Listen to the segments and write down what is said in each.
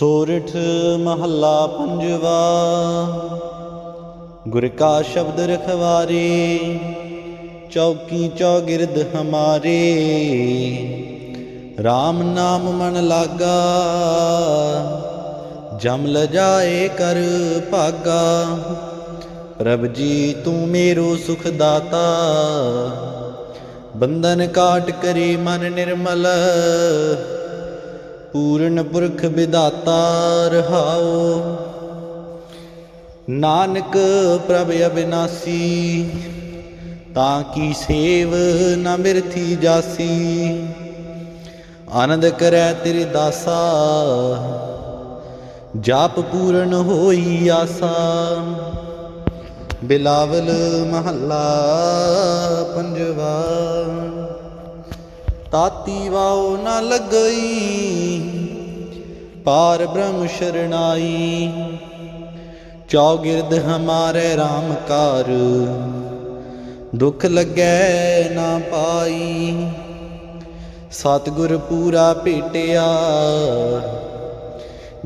ਸੋਰਠ ਮਹੱਲਾ ਪੰਜਵਾ, ਗੁਰ ਕਾ ਸ਼ਬਦ ਰਖਵਾਰੇ, ਚੌਕੀ ਚੌਗਿਰਦ ਹਮਾਰੇ। RAM ਨਾਮ ਮਨ ਲਾਗਾ, ਜਮ ਲਜਾਏ ਕਰ ਭਾਗਾ। ਪ੍ਰਭ ਜੀ, ਤੂੰ ਮੇਰੋ ਸੁਖ ਦਾਤਾ ਬੰਧਨ ਕਾਟ ਕਰੀ ਮਨ ਨਿਰਮਲ। ਪੂਰਨ ਪੁਰਖ ਵਿਦਾਤਾ ਰਹਾਓ ਨਾਨਕ ਪ੍ਰਭ ਅਬਿਨਾਸੀ, ਤਾਂ ਕੀ ਸੇਵ ਨਾ ਮਿਰਥੀ ਜਾਸੀ। ਆਨੰਦ ਕਰੈ ਤੇਰੇ ਦਾਸਾ, ਜਾਪ ਪੂਰਨ ਹੋਈ ਆਸਾ। ਬਿਲਾਵਲ ਮਹੱਲਾ ਤਾਤੀ ਵਾਉ ਨ ਲੱਗਈ, ਪਾਰ ਬ੍ਰਹਮ ਸ਼ਰਣਾਈ ਚੌਗਿਰਦ ਹਮਾਰੇ RAM ਕਾਰ ਦੁਖ ਲੱਗੈ ਨਾ ਪਾਈ। ਸਤਿਗੁਰ ਪੂਰਾ ਭੇਟਿਆ,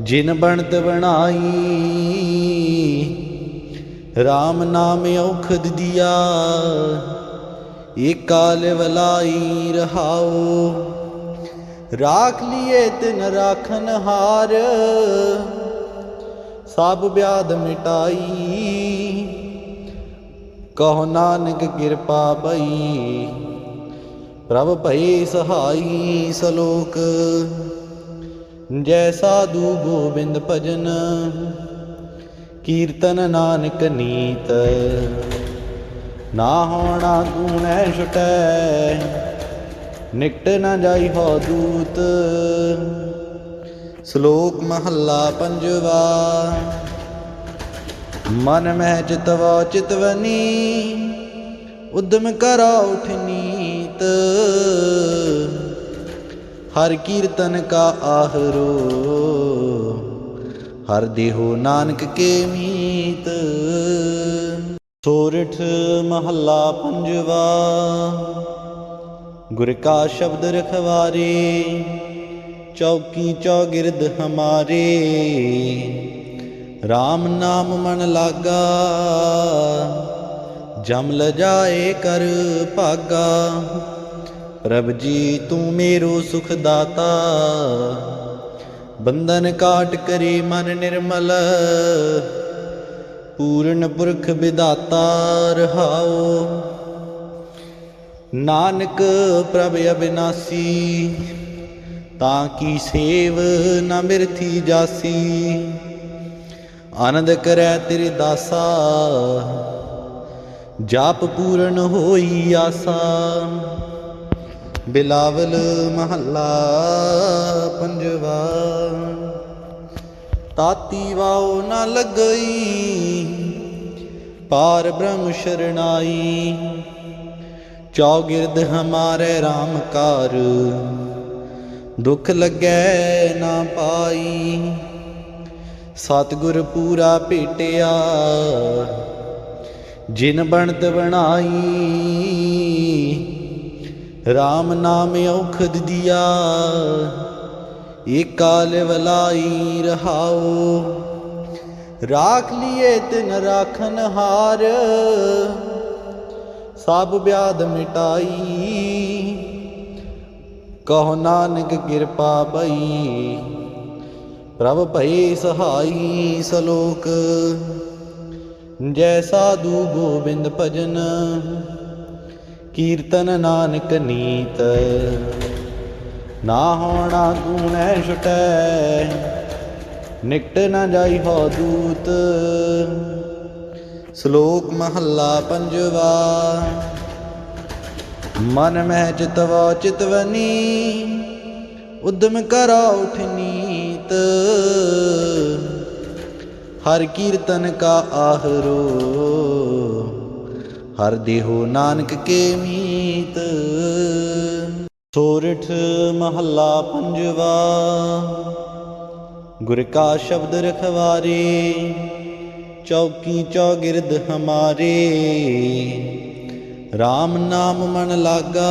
ਜਿਨ ਬਣਤ ਬਣਾਈ। RAM ਨਾਮ ਔਖਦ ਦਿਆ ਏਕ ਕਾਲ ਵਲਾਈ ਰਹਾਓ। ਰਾਖ ਲਿਏ ਤਿਨ ਰਾਖਨ ਹਾਰ। ਸਭ ਬਿਆਦ ਮਿਟਾਈ। ਕਹੋ ਨਾਨਕ ਕਿਰਪਾ ਬਈ। ਪ੍ਰਭ ਭਈ ਸਹਾਈ ਸਲੋਕ। ਜੈ ਸਾਧੂ ਗੋਬਿੰਦ ਭਜਨ। ਕੀਰਤਨ ਨਾਨਕ ਨੀਤ। ਨਾ ਹੋਣਾ ਗੁਣੈ ਛਟੈ। ਨਿਕਟ ਨਾ ਜਾਈ ਹੋ ਦੂਤ। ਸ਼ਲੋਕ ਮਹੱਲਾ ਪੰਜਵਾ। ਮਨ ਮਹਿ ਚਿਤਵਾ ਚਿਤਵਨੀ ਉਦਮ ਕਰਾ ਉਠ ਨੀਤ। ਹਰ ਕੀਰਤਨ ਕਾ ਆਹਰੋ ਹਰ ਦੇਹੋ ਨਾਨਕ ਕੇ ਮੀਤ। ਸੋਰਠ ਮਹੱਲਾ ਪੰਜਵਾ, ਗੁਰ ਕਾ ਸ਼ਬਦ ਰਖਵਾਰੇ, ਚੌਕੀ ਚੌਗਿਰਦ ਹਮਾਰੇ। RAM ਨਾਮ ਮਨ ਲਾਗਾ, ਜਮ ਲਜਾਏ ਕਰ ਭਾਗਾ। ਪ੍ਰਭ ਜੀ, ਤੂੰ ਮੇਰੋ ਸੁਖ ਦਾਤਾ, ਬੰਧਨ ਕਾਟ ਕਰੀ ਮਨ ਨਿਰਮਲ। ਪੂਰਨ ਪੁਰਖ ਵਿਦਾਤਾ ਰਹਾਓ ਨਾਨਕ ਪ੍ਰਭ ਅਬਿਨਾਸੀ, ਤਾਂ ਕੀ ਸੇਵ ਨਾ ਮਿਰਥੀ ਜਾਸੀ। ਆਨੰਦ ਕਰੈ ਤੇਰੇ ਦਾਸਾ, ਜਾਪ ਪੂਰਨ ਹੋਈ ਆਸਾ। ਬਿਲਾਵਲ ਮਹੱਲਾ ਪੰਜਵਾ। ਤਾਤੀ ਵਾਉ ਨ ਲੱਗਈ, ਪਾਰ ਬ੍ਰਹਮ ਸ਼ਰਣਾਈ ਚੌਗਿਰਦ ਹਮਾਰੇ RAM ਕਾਰ, ਦੁਖ ਲੱਗੈ ਨਾ ਪਾਈ। ਸਤਿਗੁਰ ਪੂਰਾ ਭੇਟਿਆ, ਜਿਨ ਬਣਤ ਬਣਾਈ। RAM ਨਾਮ ਔਖਦ ਦਿਆ ਏਕ ਕਾਲ ਵਲਾਈ ਰਹਾਓ। ਰਾਖ ਲਿਏ ਤਿਨ ਰਾਖਨ ਹਾਰ। ਸਭ ਬਿਆਦ ਮਿਟਾਈ। ਕਹੋ ਨਾਨਕ ਕਿਰਪਾ ਬਈ। ਪ੍ਰਭ ਭਈ ਸਹਾਈ ਸਲੋਕ। ਜੈ ਸਾਧੂ ਗੋਬਿੰਦ ਭਜਨ। ਕੀਰਤਨ ਨਾਨਕ ਨੀਤ। ਨਾ ਹੋਣਾ ਗੁਣੈ ਛਟੈ। ਨਿਕਟ ਨਾ ਜਾਈ ਹੋ ਦੂਤ। ਸ਼ਲੋਕ ਮਹੱਲਾ ਪੰਜਵਾ। ਮਨ ਮਹਿ ਚਿਤਵਾ ਚਿਤਵਨੀ ਉਦਮ ਕਰਾ ਉਠ ਨੀਤ। ਹਰ ਕੀਰਤਨ ਕਾ ਆਹਰੋ ਹਰ ਦੇਹੋ ਨਾਨਕ ਕੇ ਮੀਤ। ਸੋਰਠ ਮਹੱਲਾ ਪੰਜਵਾ, ਗੁਰ ਕਾ ਸ਼ਬਦ ਰਖਵਾਰੇ, ਚੌਕੀ ਚੌਗਿਰਦ ਹਮਾਰੇ। RAM ਨਾਮ ਮਨ ਲਾਗਾ,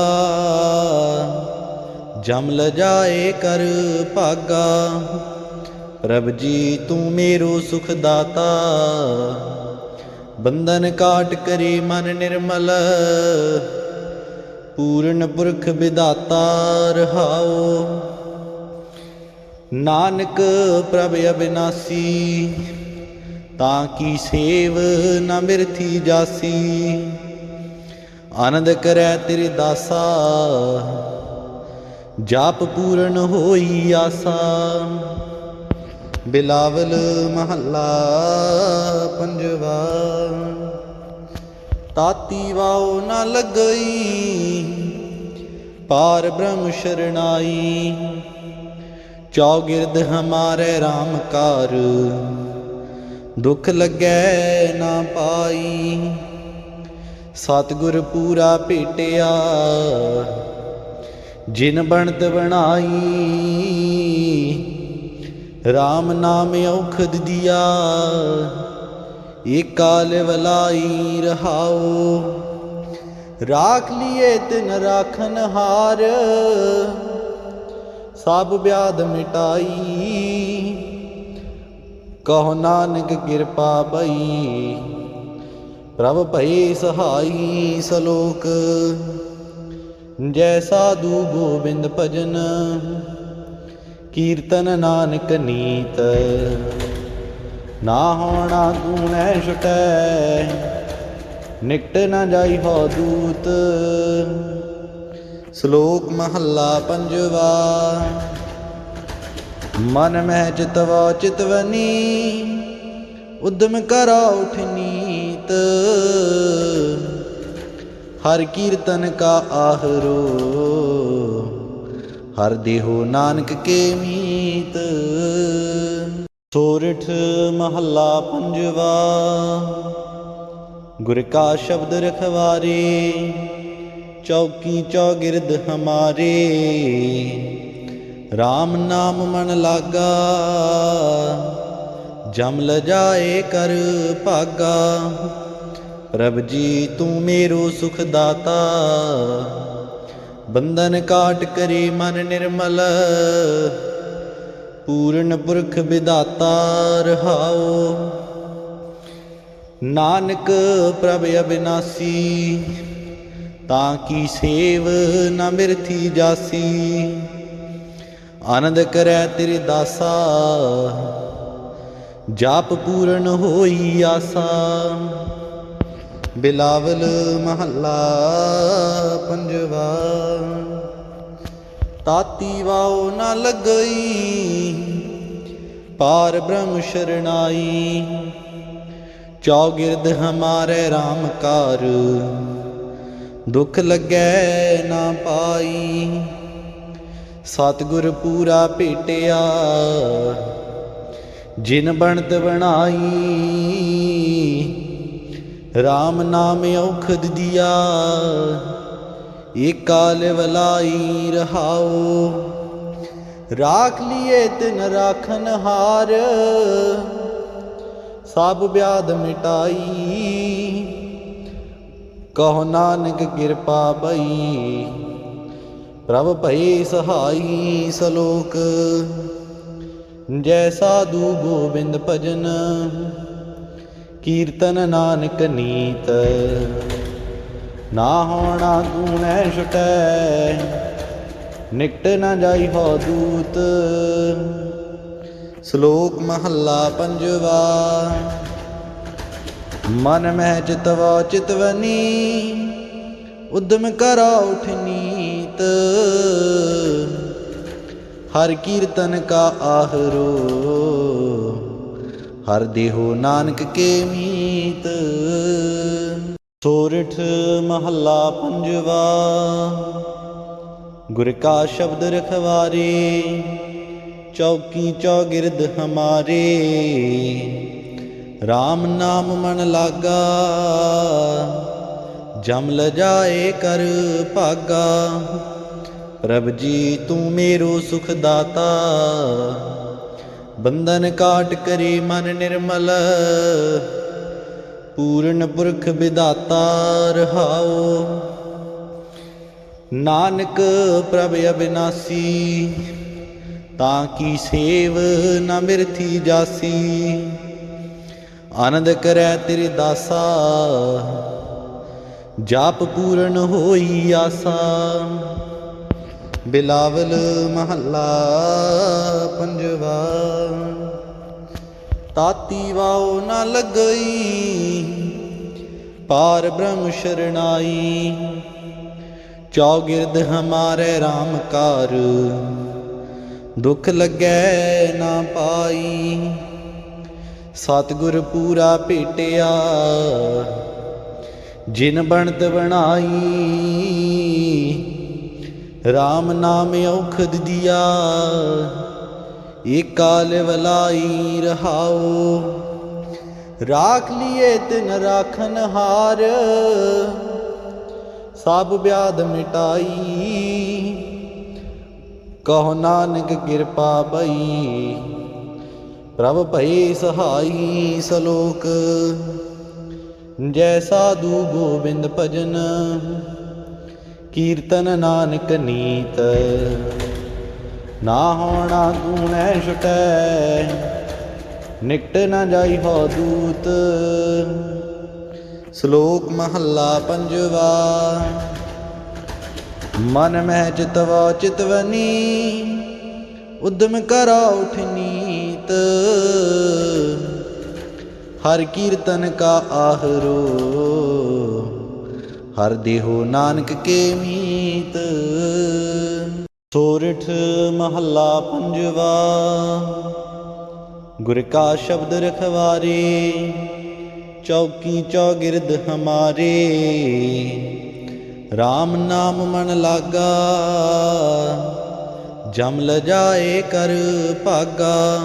ਜਮ ਲਜਾਏ ਕਰ ਭਾਗਾ। ਪ੍ਰਭ ਜੀ, ਤੂੰ ਮੇਰੋ ਸੁਖ ਦਾਤਾ ਬੰਧਨ ਕਾਟ ਕਰੇ ਮਨ ਨਿਰਮਲ। ਪੂਰਨ ਪੁਰਖ ਵਿਦਾਤਾ ਰਹਾਓ। ਨਾਨਕ ਪ੍ਰਭ ਅਬਿਨਾਸੀ, ਤਾਂ ਕੀ ਸੇਵ ਨਾ ਮਿਰਥੀ ਜਾਸੀ? ਆਨੰਦ ਕਰੈ ਤੇਰੇ ਦਾਸਾ, ਜਾਪ ਪੂਰਨ ਹੋਈ ਆਸਾ। ਬਿਲਾਵਲ ਮਹੱਲਾ ਪੰਜਵਾ। ਤਾਤੀ ਵਾਉ ਨ ਲੱਗਈ, ਪਾਰ ਬ੍ਰਹਮ ਸ਼ਰਣਾਈ। ਚੌਗਿਰਦ ਹਮਾਰੇ RAM ਕਾਰ ਦੁਖ ਲੱਗੈ ਨਾ ਪਾਈ। ਸਤਿਗੁਰ ਪੂਰਾ ਭੇਟਿਆ, ਜਿਨ ਬਣਤ ਬਣਾਈ। RAM ਨਾਮ ਔਖਦ ਦਿਆ ਏਕਾਲ ਵਲਾਈ ਰਹਾਓ। ਰਾਖ ਲਿਏ ਤਿਨ ਰਾਖਨ ਹਾਰ। ਸਭ ਬਿਆਦ ਮਿਟਾਈ। ਕਹੋ ਨਾਨਕ ਕਿਰਪਾ ਬਈ। ਪ੍ਰਭ ਭਈ ਸਹਾਈ ਸਲੋਕ। ਜੈ ਸਾਧੂ ਗੋਬਿੰਦ ਭਜਨ। ਕੀਰਤਨ ਨਾਨਕ ਨੀਤ। ਨਾ ਹੋਣਾ ਗੁਣੈ ਛਟੈ। ਨਿਕਟ ਨਾ ਜਾਈ ਹੋ ਦੂਤ। ਸ਼ਲੋਕ ਮਹੱਲਾ ਪੰਜਵਾ। ਮਨ ਮਹਿ ਚਿਤਵਾ ਚਿਤਵਨੀ ਉਦਮ ਕਰੋ ਉਠਨੀਤ ਹਰ ਕੀਰਤਨ ਕਾ ਆਹਰੋ ਹਰ ਦੇਹੋ ਨਾਨਕ ਕੇ ਮੀਤ। ਸੋਰਠ ਮਹੱਲਾ ਪੰਜਵਾ, ਗੁਰ ਕਾ ਸ਼ਬਦ ਰਖਵਾਰੇ, ਚੌਕੀ ਚੌਗਿਰਦ ਹਮਾਰੇ। RAM ਨਾਮ ਮਨ ਲਾਗਾ, ਜਮ ਲਜਾਏ ਕਰ ਭਾਗਾ। ਪ੍ਰਭ ਜੀ, ਤੂੰ ਮੇਰੋ ਸੁਖ ਦਾਤਾ, ਬੰਧਨ ਕਾਟ ਕਰੇ ਮਨ ਨਿਰਮਲ। ਪੂਰਨ ਪੁਰਖ ਵਿਦਾਤਾ ਰਹਾਓ ਨਾਨਕ ਪ੍ਰਭ ਅਬਿਨਾਸੀ, ਤਾਂ ਕੀ ਸੇਵ ਨਾ ਮਿਰਥੀ ਜਾਸੀ। ਆਨੰਦ ਕਰੈ ਤੇਰੇ ਦਾਸਾ, ਜਾਪ ਪੂਰਨ ਹੋਈ ਆਸਾ। ਬਿਲਾਵਲ ਮਹੱਲਾ ਤਾਤੀ ਵਾਉ ਨਾ ਲੱਗਈ, ਪਾਰ ਬ੍ਰਹਮ ਸ਼ਰਣਾਈ ਚੌਗਿਰਦ ਹਮਾਰੇ RAM ਕਾਰ, ਦੁਖ ਲੱਗੈ ਨਾ ਪਾਈ। ਸਤਿਗੁਰ ਪੂਰਾ ਭੇਟਿਆ, ਜਿਨ ਬਣਤ ਬਣਾਈ। RAM ਨਾਮ ਔਖਦ ਦਿਆ ਏਕਾਲ ਵਲਾਈ ਰਹਾਓ। ਰਾਖ ਲਿਏ ਤਿਨ ਰਾਖਨ ਹਾਰ। ਸਭ ਬਿਆਦ ਮਿਟਾਈ। ਕਹੋ ਨਾਨਕ ਕਿਰਪਾ ਬਈ। ਪ੍ਰਭ ਭਈ ਸਹਾਈ ਸਲੋਕ। ਜੈ ਸਾਧੂ ਗੋਬਿੰਦ ਭਜਨ। ਕੀਰਤਨ ਨਾਨਕ ਨੀਤ। ਨਾ ਹੋਣਾ ਗੁਣੈ ਛਟੈ। ਨਿਕਟ ਨਾ ਜਾਈ ਹੋ ਦੂਤ। ਸ਼ਲੋਕ ਮਹੱਲਾ ਪੰਜਵਾ। ਮਨ ਮਹਿ ਚਿਤਵਾ ਚਿਤਵਨੀ ਉਦਮ ਕਰੋ ਉਠਨੀਤ ਹਰ ਕੀਰਤਨ ਕਾ ਆਹਰੋ ਹਰ ਦੇਹੋ ਨਾਨਕ ਕੇ ਮੀਤ। ਸੋਰਠ ਮਹੱਲਾ ਪੰਜਵਾ, ਗੁਰ ਕਾ ਸ਼ਬਦ ਰਖਵਾਰੇ, ਚੌਕੀ ਚੌਗਿਰਦ ਹਮਾਰੇ। RAM ਨਾਮ ਮਨ ਲਾਗਾ, ਜਮ ਲਜਾਏ ਕਰ ਭਾਗਾ। ਪ੍ਰਭ ਜੀ, ਤੂੰ ਮੇਰੋ ਸੁਖ ਦਾਤਾ ਬੰਧਨ ਕਾਟ ਕਰੇ ਮਨ ਨਿਰਮਲ। ਪੂਰਨ ਪੁਰਖ ਵਿਦਾਤਾ ਰਹਾਓ ਨਾਨਕ ਪ੍ਰਭ ਅਬਿਨਾਸੀ, ਤਾਂ ਕੀ ਸੇਵ ਨਾ ਮਿਰਥੀ ਜਾਸੀ। ਆਨੰਦ ਕਰੈ ਤੇਰੇ ਦਾਸਾ, ਜਾਪ ਪੂਰਨ ਹੋਈ ਆਸਾ। ਬਿਲਾਵਲ ਮਹੱਲਾ ਪੰਜਵਾ। ਤਾਤੀ ਵਾਉ ਨਾ ਲੱਗਈ, ਪਾਰ ਬ੍ਰਹਮ ਸ਼ਰਨਾਈ ਚੌਗਿਰਦ ਹਮਾਰੇ RAM ਕਾਰ, ਦੁਖ ਲੱਗੈ ਨਾ ਪਾਈ। ਸਤਿਗੁਰ ਪੂਰਾ ਭੇਟਿਆ, ਜਿਨ ਬਣਤ ਬਣਾਈ। RAM ਨਾਮ ਔਖਦ ਦਿਆ ਏਕਾਲ ਵਲਾਈ ਰਹਾਓ। ਰਾਖ ਲਿਏ ਤਿਨ ਰਾਖਨ ਹਾਰ। ਸਭ ਬਿਆਦ ਮਿਟਾਈ। ਕਹੋ ਨਾਨਕ ਕਿਰਪਾ ਬਈ। ਪ੍ਰਭ ਭਈ ਸਹਾਈ ਸਲੋਕ। ਜੈ ਸਾਧੂ ਗੋਬਿੰਦ ਭਜਨ। ਕੀਰਤਨ ਨਾਨਕ ਨੀਤ। ਨਾ ਹੋਣਾ ਗੁਣੈ ਛਟੈ। ਨਿਕਟ ਨਾ ਜਾਈ ਹੋ ਦੂਤ। ਸ਼ਲੋਕ ਮਹੱਲਾ ਪੰਜਵਾ। ਮਨ ਮਹਿ ਚਿਤਵਾ ਚਿਤਵਨੀ ਉਦਮ ਕਰਾ ਉਠਨੀਤ ਹਰ ਕੀਰਤਨ ਕਾ ਆਹਰੋ ਹਰ ਦੇਹੋ ਨਾਨਕ ਕੇ ਮੀਤ। ਸੋਰਠ ਮਹੱਲਾ ਪੰਜਵਾ, ਗੁਰ ਕਾ ਸ਼ਬਦ ਰਖਵਾਰੇ, ਚੌਕੀ ਚੌਗਿਰਦ ਹਮਾਰੇ। RAM ਨਾਮ ਮਨ ਲਾਗਾ, ਜਮ ਲਜਾਏ ਕਰ ਭਾਗਾ।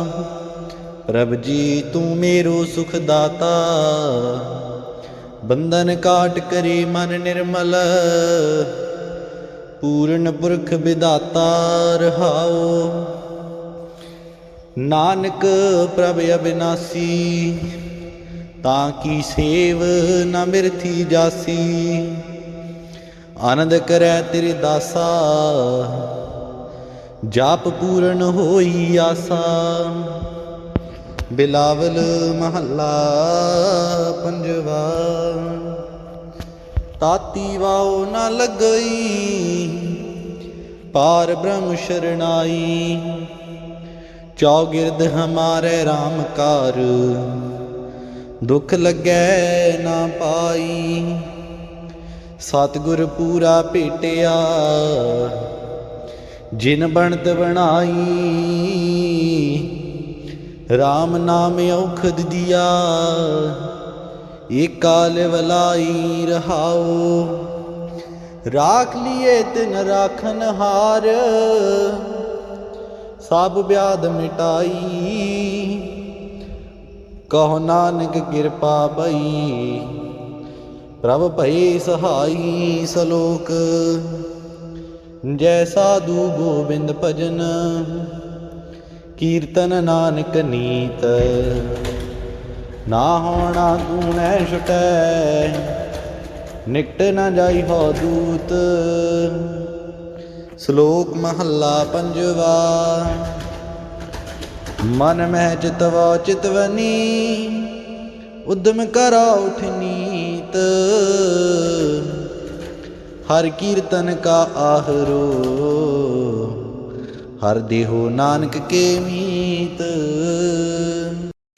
ਪ੍ਰਭ ਜੀ, ਤੂੰ ਮੇਰੋ ਸੁਖ ਦਾਤਾ, ਬੰਧਨ ਕਾਟ ਕਰੇ ਮਨ ਨਿਰਮਲ। ਪੂਰਨ ਪੁਰਖ ਵਿਦਾਤਾ ਰਹਾਓ। ਨਾਨਕ ਪ੍ਰਭ ਅਬਿਨਾਸੀ, ਤਾਂ ਕੀ ਸੇਵ ਨਾ ਮਿਰਥੀ ਜਾਸੀ? ਆਨੰਦ ਕਰੈ ਤੇਰੇ ਦਾਸਾ, ਜਾਪ ਪੂਰਨ ਹੋਈ ਆਸਾ। ਬਿਲਾਵਲ ਮਹੱਲਾ ਪੰਜਵਾ। ਤਾਤੀ ਵਾਉ ਨਾ ਲੱਗਈ, ਪਾਰ ਬ੍ਰਹਮ ਸ਼ਰਨਾਈ। ਚੌਗਿਰਦ ਹਮਾਰੇ RAM ਕਾਰ, ਦੁਖ ਲੱਗੈ ਨਾ ਪਾਈ। ਸਤਿਗੁਰ ਪੂਰਾ ਭੇਟਿਆ, ਜਿਨ ਬਣਤ ਬਣਾਈ। RAM ਨਾਮ ਔਖਦ ਦਿਆ ਏਕਾਲ ਵਲਾਈ ਰਹਾਓ। ਰਾਖ ਲਿਏ ਤਿਨ ਰਾਖਨ ਹਾਰ। ਸਭ ਬਿਆਦ ਮਿਟਾਈ। ਕਹੋ ਨਾਨਕ ਕਿਰਪਾ ਬਈ। ਪ੍ਰਭ ਭਈ ਸਹਾਈ ਸਲੋਕ। ਜੈ ਸਾਧੂ ਗੋਬਿੰਦ ਭਜਨ। ਕੀਰਤਨ ਨਾਨਕ ਨੀਤ। ਨਾ ਹੋਣਾ ਗੁਣੈ ਛਟੈ। ਨਿਕਟ ਨਾ ਜਾਈ ਹੋ ਦੂਤ। ਸ਼ਲੋਕ ਮਹੱਲਾ ਪੰਜਵਾ। ਮਨ ਮਹਿ ਚਿਤਵਾ ਚਿਤਵਨੀ ਉਦਮ ਕਰੋ ਉਠਨੀਤ ਹਰ ਕੀਰਤਨ ਕਾ ਆਹਰੋ, ਹਰ ਦੇਹੋ ਨਾਨਕ ਕੇ ਮੀਤ।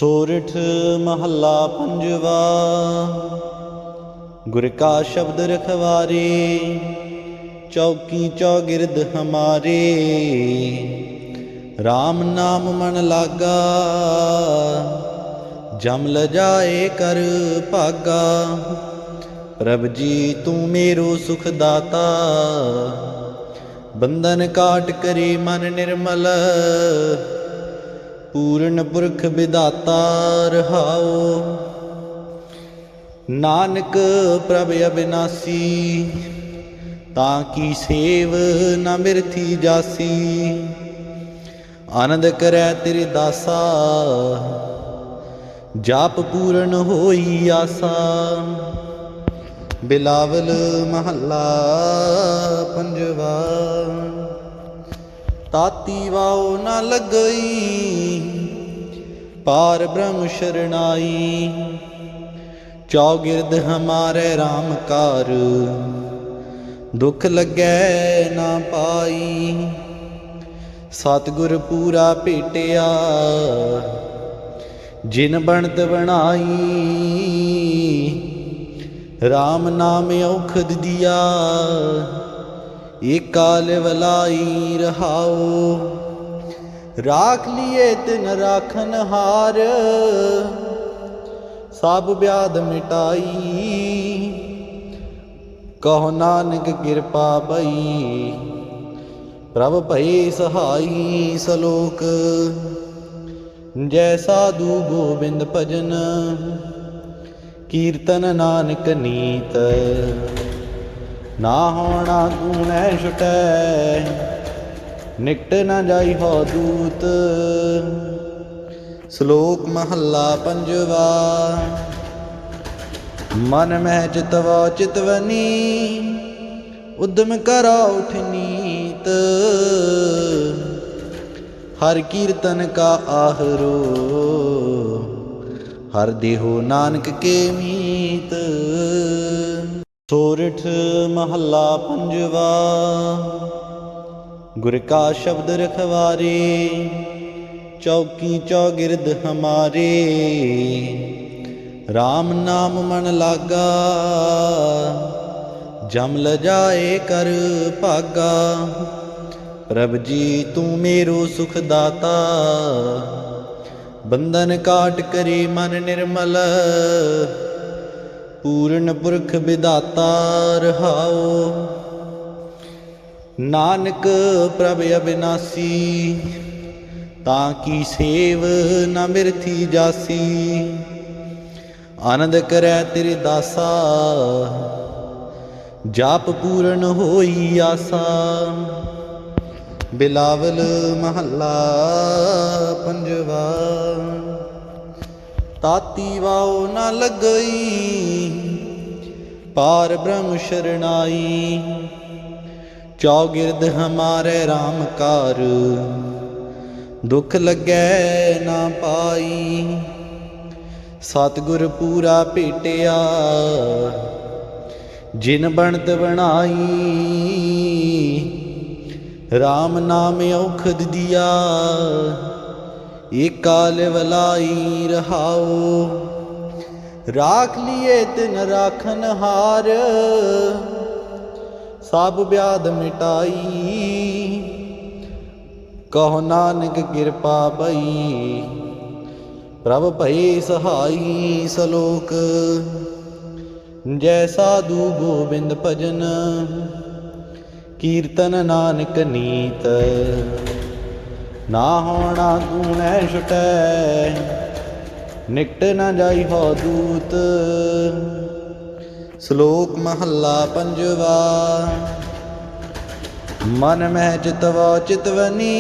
ਸੋਰਠ ਮਹੱਲਾ ਪੰਜਵਾ, ਗੁਰ ਕਾ ਸ਼ਬਦ ਰਖਵਾਰੇ, ਚੌਕੀ ਚੌਗਿਰਦ ਹਮਾਰੇ। RAM ਨਾਮ ਮਨ ਲਾਗਾ, ਜਮ ਲਜਾਏ ਕਰ ਭਾਗਾ। ਪ੍ਰਭ ਜੀ, ਤੂੰ ਮੇਰੋ ਸੁਖ ਦਾਤਾ, ਬੰਧਨ ਕਾਟ ਕਰੇ ਮਨ ਨਿਰਮਲ। ਪੂਰਨ ਪੁਰਖ ਵਿਦਾਤਾ ਰਹਾਓ। ਨਾਨਕ ਪ੍ਰਭ ਅਬਿਨਾਸੀ, ਤਾਂ ਕੀ ਸੇਵ ਨਾ ਮਿਰਥੀ ਜਾਸੀ? ਆਨੰਦ ਕਰੈ ਤੇਰੇ ਦਾਸਾ, ਜਾਪ ਪੂਰਨ ਹੋਈ ਆਸਾ। ਬਿਲਾਵਲ ਮਹੱਲਾ ਤਾਤੀ ਵਾਉ ਨਾ ਲੱਗਈ, ਪਾਰ ਬ੍ਰਹਮ ਸ਼ਰਨਾਈ ਚੌਗਿਰਦ ਹਮਾਰੇ RAM ਕਾਰ ਦੁਖ ਲੱਗੈ ਨਾ ਪਾਈ। ਸਤਿਗੁਰ ਪੂਰਾ ਭੇਟਿਆ, ਜਿਨ ਬਣਤ ਬਣਾਈ। RAM ਨਾਮ ਔਖਦ ਦਿਆ ਏਕ ਕਾਲ ਵਲਾਈ ਰਹਾਓ। ਰਾਖ ਲਿਏ ਤਿਨ ਰਾਖਨ ਹਾਰ। ਸਭ ਬਿਆਦ ਮਿਟਾਈ। ਕਹੋ ਨਾਨਕ ਕਿਰਪਾ ਬਈ ਪ੍ਰਭ ਭਈ ਸਹਾਈ ਸਲੋਕ। ਜੈ ਸਾਧੂ ਗੋਬਿੰਦ ਭਜਨ। ਕੀਰਤਨ ਨਾਨਕ ਨੀਤ। ਨਾ ਹੋਣਾ ਗੁਣੈ ਛੁਟੈ। ਨਿਕਟ ਨਾ ਜਾਈ ਹੋ ਦੂਤ। ਸ਼ਲੋਕ ਮਹੱਲਾ ਪੰਜਵਾ। ਮਨ ਮਹਿ ਚਿਤਵਾ ਚਿਤਵਨੀ ਉਦਮ ਕਰੋ ਉਠਨੀਤ ਹਰ ਕੀਰਤਨ ਕਾ ਆਹਰੋ, ਹਰ ਦੇਹੋ ਨਾਨਕ ਕੇ ਮੀਤ। ਸੋਰਠ ਮਹੱਲਾ ਪੰਜਵਾ, ਗੁਰ ਕਾ ਸ਼ਬਦ ਰਖਵਾਰੇ, ਚੌਕੀ ਚੌਗਿਰਦ ਹਮਾਰੇ। RAM ਨਾਮ ਮਨ ਲਾਗਾ, ਜਮ ਲਜਾਏ ਕਰ ਭਾਗਾ। ਪ੍ਰਭ ਜੀ, ਤੂੰ ਮੇਰੋ ਸੁਖ ਦਾਤਾ ਬੰਧਨ ਕਾਟ ਕਰੇ ਮਨ ਨਿਰਮਲ। ਪੂਰਨ ਪੁਰਖ ਵਿਦਾਤਾ ਰਹਾਓ। ਨਾਨਕ ਪ੍ਰਭ ਅਬਿਨਾਸੀ, ਤਾਂ ਕੀ ਸੇਵ ਨਾ ਮਿਰਥੀ ਜਾਸੀ? ਆਨੰਦ ਕਰੈ ਤੇਰੇ ਦਾਸਾ, ਜਾਪ ਪੂਰਨ ਹੋਈ ਆਸਾ। ਬਿਲਾਵਲ ਮਹੱਲਾ ਪੰਜਵਾ। ਤਾਤੀ ਵਾਉ ਨ ਲਗਈ, ਪਾਰ ਬ੍ਰਹਮ ਸ਼ਰਨਾਈ ਚੌਗਿਰਦ ਹਮਾਰੇ RAM ਕਾਰ, ਦੁਖ ਲੱਗੈ ਨਾ ਪਾਈ। ਸਤਿਗੁਰ ਪੂਰਾ ਭੇਟਿਆ, ਜਿਨ ਬਣਤ ਬਣਾਈ। RAM ਨਾਮ ਔਖਦ ਦਿਆ ਏਕ ਕਾਲ ਵਲਾਈ ਰਹਾਓ। ਰਾਖ ਲਿਏ ਤਿਨ ਰਾਖਨ ਹਾਰ, ਸਭ ਬਿਆਦ ਮਿਟਾਈ। ਕਹੋ ਨਾਨਕ ਕਿਰਪਾ ਬਈ ਪ੍ਰਭ ਭਈ ਸਹਾਈ ਸਲੋਕ। ਜੈ ਸਾਧੂ ਗੋਬਿੰਦ ਭਜਨ, ਕੀਰਤਨ ਨਾਨਕ ਨੀਤ। ਨਾ ਹੋਣਾ ਗੁਣੈ ਛੁਟੈ। ਨਿਕਟ ਨਾ ਜਾਈ ਹੋ ਦੂਤ। ਸ਼ਲੋਕ ਮਹੱਲਾ ਪੰਜਵਾ। ਮਨ ਮਹਿ ਚਿਤਵਾ ਚਿਤਵਨੀ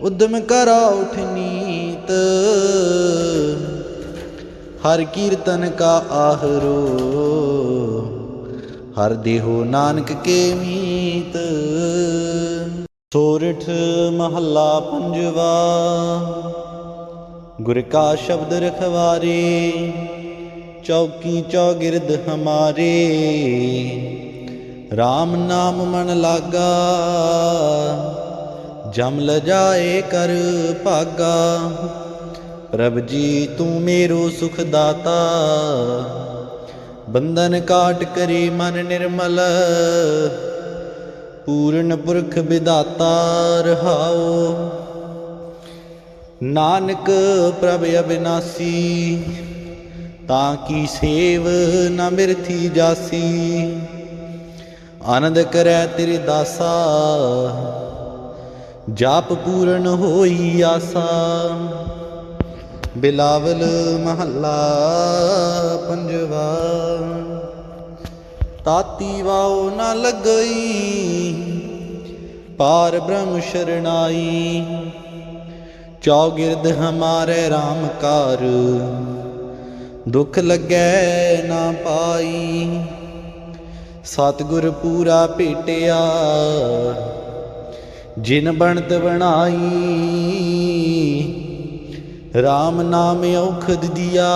ਉਦਮ ਕਰੋ ਉਠਨੀਤ ਹਰ ਕੀਰਤਨ ਕਾ ਆਹਰੋ ਹਰ ਦੇਹੋ ਨਾਨਕ ਕੇ ਮੀਤ। ਸੋਰਠ ਮਹੱਲਾ ਪੰਜਵਾ, ਗੁਰ ਕਾ ਸ਼ਬਦ ਰਖਵਾਰੇ, ਚੌਕੀ ਚੌਗਿਰਦ ਹਮਾਰੇ। RAM ਨਾਮ ਮਨ ਲਾਗਾ, ਜਮ ਲਜਾਏ ਕਰ ਭਾਗਾ। ਪ੍ਰਭ ਜੀ, ਤੂੰ ਮੇਰੋ ਸੁਖ ਦਾਤਾ, ਬੰਧਨ ਕਾਟ ਕਰੇ ਮਨ ਨਿਰਮਲ। ਪੂਰਨ ਪੁਰਖ ਵਿਦਾਤਾ ਰਹਾਓ। ਨਾਨਕ ਪ੍ਰਭ ਅਬਿਨਾਸੀ, ਤਾਂ ਕੀ ਸੇਵ ਨਾ ਮਿਰਥੀ ਜਾਸੀ? ਆਨੰਦ ਕਰੈ ਤੇਰੇ ਦਾਸਾ, ਜਾਪ ਪੂਰਨ ਹੋਈ ਆਸਾ। ਬਿਲਾਵਲ ਮਹੱਲਾ ਪੰਜਵਾ। ਤਾਤੀ ਵਾਉ ਨ ਲੱਗਈ, ਪਾਰ ਬ੍ਰਹਮ ਸ਼ਰਨਾਈ। ਚੌਗਿਰਦ ਹਮਾਰੇ RAM ਕਾਰ ਦੁਖ ਲੱਗੈ ਨਾ ਪਾਈ। ਸਤਿਗੁਰ ਪੂਰਾ ਭੇਟਿਆ, ਜਿਨ ਬਣਤ ਬਣਾਈ। RAM ਨਾਮ ਔਖਦ ਦਿਆ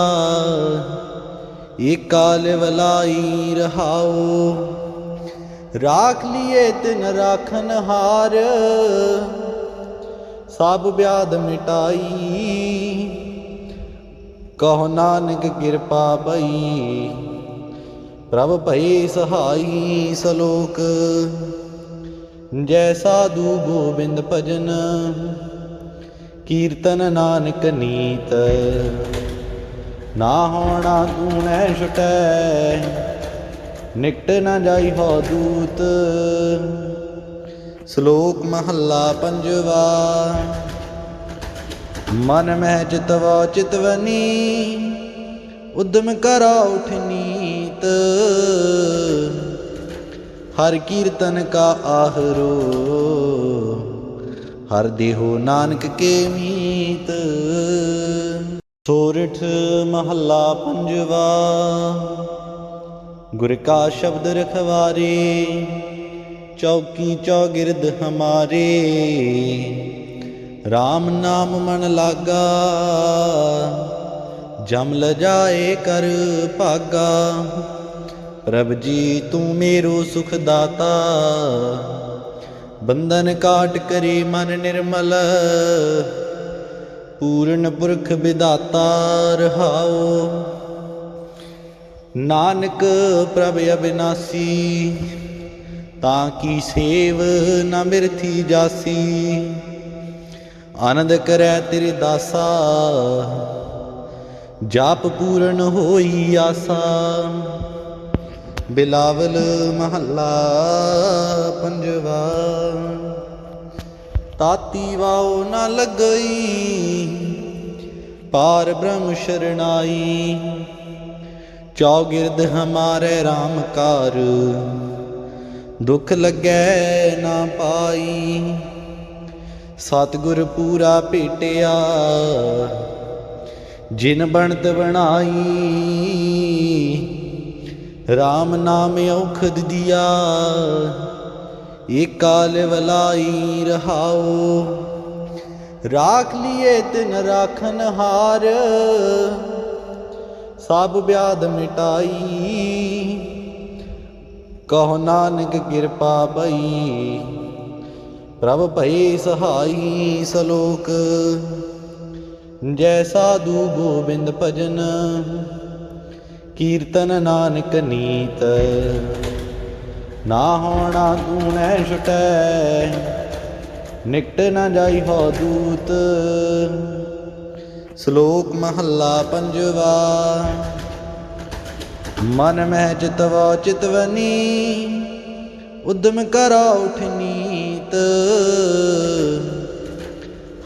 ਏਕ ਕਾਲ ਵਲਾਈ ਰਹਾਓ। ਰਾਖ ਲਿਏ ਤਿਨ ਰਾਖਨ ਹਾਰ, ਸਭ ਬਿਆਦ ਮਿਟਾਈ। ਕਹੋ ਨਾਨਕ ਕਿਰਪਾ ਬਈ ਪ੍ਰਭ ਭਈ ਸਹਾਈ ਸਲੋਕ। ਜੈ ਸਾਧੂ ਗੋਬਿੰਦ ਭਜਨ, ਕੀਰਤਨ ਨਾਨਕ ਨੀਤ। ਨਾ ਹੋਣਾ ਤੂਣੈ ਛਟੈ। ਨਿਕਟ ਨਾ ਜਾਈ ਹੋ ਦੂਤ। ਸ਼ਲੋਕ ਮਹੱਲਾ ਪੰਜਵਾ। ਮਨ ਮਹਿ ਚਿਤਵਾ ਚਿਤਵਨੀ ਉਦਮ ਕਰਾ ਉਠ ਨੀਤ। ਹਰ ਕੀਰਤਨ ਕਾ ਆਹਰੋ ਹਰ ਦੇਹੋ ਨਾਨਕ ਕੇ ਮੀਤ। ਸੋਰਠ ਮਹੱਲਾ ਪੰਜਵਾ, ਗੁਰ ਕਾ ਸ਼ਬਦ ਰਖਵਾਰੇ, ਚੌਕੀ ਚੌਗਿਰਦ ਹਮਾਰੇ। RAM ਨਾਮ ਮਨ ਲਾਗਾ, ਜਮ ਲਜਾਏ ਕਰ ਭਾਗਾ। ਪ੍ਰਭ ਜੀ, ਤੂੰ ਮੇਰੋ ਸੁਖ ਦਾਤਾ, ਬੰਧਨ ਕਾਟ ਕਰੇ ਮਨ ਨਿਰਮਲ। ਪੂਰਨ ਪੁਰਖ ਵਿਦਾਤਾ ਰਹਾਓ। ਨਾਨਕ ਪ੍ਰਭ ਅਬਿਨਾਸੀ, ਤਾਂ ਕੀ ਸੇਵ ਨਾ ਮਿਰਥੀ ਜਾਸੀ? ਆਨੰਦ ਕਰੈ ਤੇਰੇ ਦਾਸਾ, ਜਾਪ ਪੂਰਨ ਹੋਈ ਆਸਾ। ਬਿਲਾਵਲ ਮਹੱਲਾ ਤਾਤੀ ਵਾਉ ਨਾ ਲੱਗਈ। ਪਾਰ ਬ੍ਰਹਮ ਸ਼ਰਨਾਈ ਚੌਗਿਰਦ ਹਮਾਰੇ RAM ਕਾਰ। ਦੁਖ ਲੱਗੈ ਨਾ ਪਾਈ। ਸਤਿਗੁਰ ਪੂਰਾ ਭੇਟਿਆ। ਜਿਨ ਬਣਤ ਬਣਾਈ। RAM ਨਾਮ ਔਖਦ ਦਿਆ। ਏਕ ਕਾਲ ਵਲਾਈ ਰਹਾਓ। ਰਾਖ ਲਿਏ ਤਿਨ ਰਾਖਨ ਹਾਰ, ਸਭ ਬਿਆਦ ਮਿਟਾਈ। ਕਹੋ ਨਾਨਕ ਕਿਰਪਾ ਬਈ, ਪ੍ਰਭ ਭਈ ਸਹਾਈ ਸਲੋਕ। ਜੈ ਸਾਧੂ ਗੋਬਿੰਦ ਭਜਨ, ਕੀਰਤਨ ਨਾਨਕ ਨੀਤ। ਨਾ ਹੋਣਾ ਤੂਣੈ ਛਟੈ। ਨਿਕਟ ਨਾ ਜਾਈ ਹੋ ਦੂਤ। ਸ਼ਲੋਕ ਮਹੱਲਾ ਪੰਜਵਾ। ਮਨ ਮਹਿ ਚਿਤਵਾ ਚਿਤਵਨੀ ਉਦਮ ਕਰਾ ਉਠਨੀਤ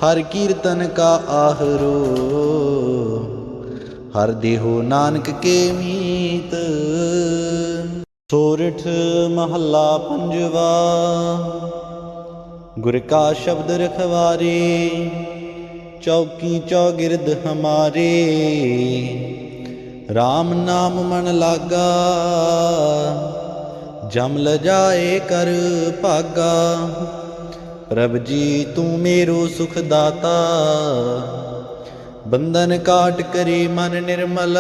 ਹਰ ਕੀਰਤਨ ਕਾ ਆਹਰੋ ਹਰ ਦੇਹੋ ਨਾਨਕ ਕੇ ਮੀਤ। ਸੋਰਠ ਮਹੱਲਾ ਪੰਜਵਾ, ਗੁਰ ਕਾ ਸ਼ਬਦ ਰਖਵਾਰੇ, ਚੌਕੀ ਚੌਗਿਰਦ ਹਮਾਰੇ। RAM ਨਾਮ ਮਨ ਲਾਗਾ, ਜਮ ਲਜਾਏ ਕਰ ਭਾਗਾ। ਪ੍ਰਭ ਜੀ, ਤੂੰ ਮੇਰੋ ਸੁਖ ਦਾਤਾ ਬੰਧਨ ਕਾਟ ਕਰੇ ਮਨ ਨਿਰਮਲ।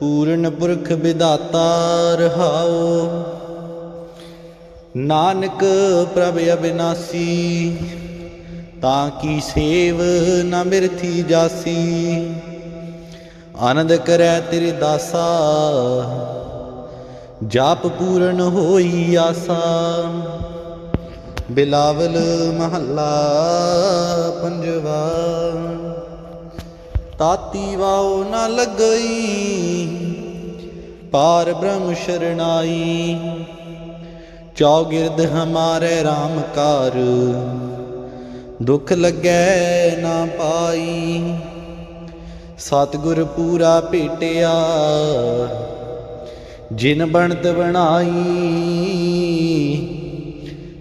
ਪੂਰਨ ਪੁਰਖ ਵਿਦਾਤਾ ਰਹਾਓ ਨਾਨਕ ਪ੍ਰਭ ਅਬਿਨਾਸੀ, ਤਾਂ ਕੀ ਸੇਵ ਨਾ ਮਿਰਥੀ ਜਾਸੀ। ਆਨੰਦ ਕਰੈ ਤੇਰੇ ਦਾਸਾ, ਜਾਪ ਪੂਰਨ ਹੋਈ ਆਸਾ। ਬਿਲਾਵਲ ਮਹੱਲਾ ਪੰਜਵਾ। ਤਾਤੀ ਵਾਉ ਨਾ ਲੱਗਈ, ਪਾਰ ਬ੍ਰਹਮ ਸ਼ਰਨਾਈ। ਚੌਗਿਰਦ ਹਮਾਰੇ RAM ਕਾਰ, ਦੁਖ ਲੱਗੈ ਨਾ ਪਾਈ। ਸਤਿਗੁਰ ਪੂਰਾ ਭੇਟਿਆ, ਜਿਨ ਬਣਤ ਬਣਾਈ।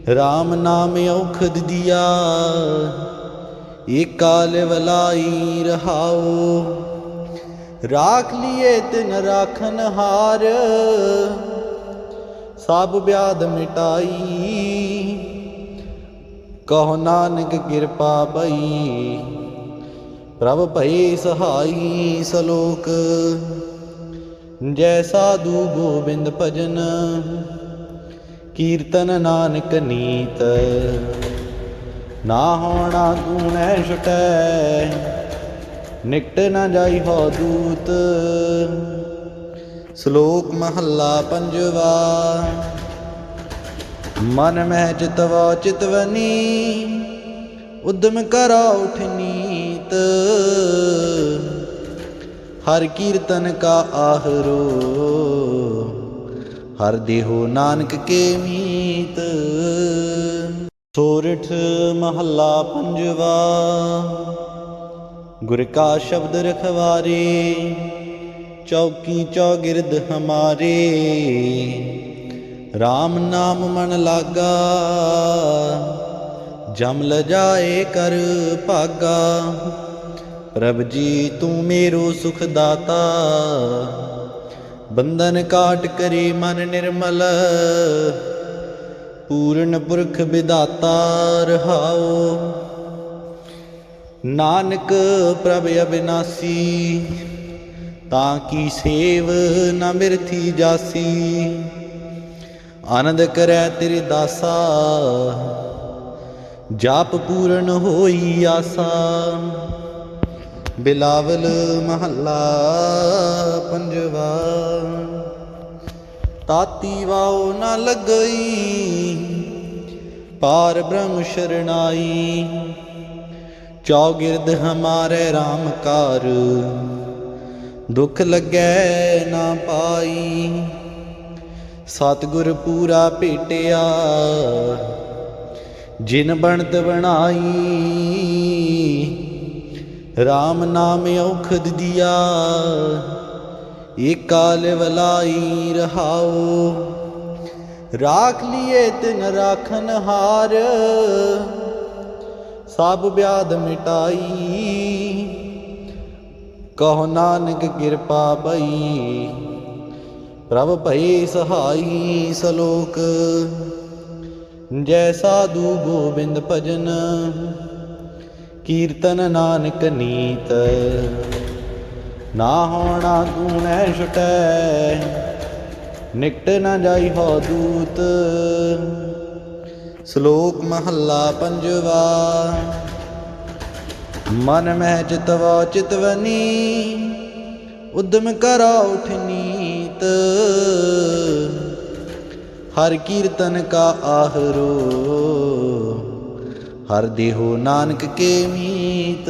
RAM ਨਾਮ ਔਖਦ ਦਿਆ ਏਕ ਕਾਲ ਵਲਾਈ ਰਹਾਓ। ਰਾਖ ਲਿਏ ਤਿਨ ਰਾਖਨ ਹਾਰ। ਸਭ ਬਿਆਦ ਮਿਟਾਈ। ਕਹੋ ਨਾਨਕ ਕਿਰਪਾ ਬਈ। ਪ੍ਰਭ ਭਈ ਸਹਾਈ ਸਲੋਕ। ਜੈ ਸਾਧੂ ਗੋਬਿੰਦ ਭਜਨ। ਕੀਰਤਨ ਨਾਨਕ ਨੀਤ। ਨਾ ਹੋਣਾ ਗੁਣੈ ਛਟੈ। ਨਿਕਟ ਨਾ ਜਾਈ ਹੋ ਦੂਤ। ਸ਼ਲੋਕ ਮਹੱਲਾ ਪੰਜਵਾ। ਮਨ ਮਹਿ ਚਿਤਵਾ ਚਿਤਵਨੀ ਉਦਮ ਕਰਾ ਉਠ ਨੀਤ। ਹਰ ਕੀਰਤਨ ਕਾ ਆਹਰੋ ਹਰ ਦੇਹੋ ਨਾਨਕ ਕੇ ਮੀਤ। ਸੋਰਠ ਮਹੱਲਾ ਪੰਜਵਾ, ਗੁਰ ਕਾ ਸ਼ਬਦ ਰਖਵਾਰੇ, ਚੌਕੀ ਚੌਗਿਰਦ ਹਮਾਰੇ। RAM ਨਾਮ ਮਨ ਲਾਗਾ, ਜਮ ਲਜਾਏ ਕਰ ਭਾਗਾ। ਪ੍ਰਭ ਜੀ, ਤੂੰ ਮੇਰੋ ਸੁਖ ਦਾਤਾ ਬੰਧਨ ਕਾਟ ਕਰੇ ਮਨ ਨਿਰਮਲ। ਪੂਰਨ ਪੁਰਖ ਵਿਦਾਤਾ ਰਹਾਓ। ਨਾਨਕ ਪ੍ਰਭ ਅਬਿਨਾਸੀ, ਤਾਂ ਕੀ ਸੇਵ ਨਾ ਮਿਰਥੀ ਜਾਸੀ? ਆਨੰਦ ਕਰੈ ਤੇਰੇ ਦਾਸਾ, ਜਾਪ ਪੂਰਨ ਹੋਈ ਆਸਾ। ਬਿਲਾਵਲ ਮਹੱਲਾ ਪੰਜਵਾ। ਤਾਤੀ ਵਾਉ ਨ ਲੱਗਈ, ਪਾਰ ਬ੍ਰਹਮ ਸ਼ਰਨਾਈ। ਚੌਗਿਰਦ ਹਮਾਰੇ RAM ਕਾਰ, ਦੁਖ ਲੱਗੈ ਨਾ ਪਾਈ। ਸਤਿਗੁਰ ਪੂਰਾ ਭੇਟਿਆ, ਜਿਨ ਬਣਤ ਬਣਾਈ। RAM ਨਾਮ ਔਖਦ ਦਿਆ ਏਕਾਲ ਵਲਾਈ ਰਹਾਓ। ਰਾਖ ਲਿਏ ਤਿਨ ਰਾਖਨ ਹਾਰ। ਸਭ ਬਿਆਦ ਮਿਟਾਈ। ਕਹੋ ਨਾਨਕ ਕਿਰਪਾ ਬਈ। ਪ੍ਰਭ ਭਈ ਸਹਾਈ ਸਲੋਕ। ਜੈ ਸਾਧੂ ਗੋਬਿੰਦ ਭਜਨ। ਕੀਰਤਨ ਨਾਨਕ ਨੀਤ। ਨਾ ਹੋਣਾ ਗੁਣੈ ਛਟੈ। ਨਿਕਟ ਨਾ ਜਾਈ ਹੋ ਦੂਤ। ਸ਼ਲੋਕ ਮਹੱਲਾ ਪੰਜਵਾ। ਮਨ ਮਹਿ ਚਿਤਵਾ ਚਿਤਵਨੀ ਉਦਮ ਕਰਾ ਉਠਨੀਤ ਹਰ ਕੀਰਤਨ ਕਾ ਆਹਰੋ ਹਰ ਦੇਹੋ ਨਾਨਕ ਕੇ ਮੀਤ।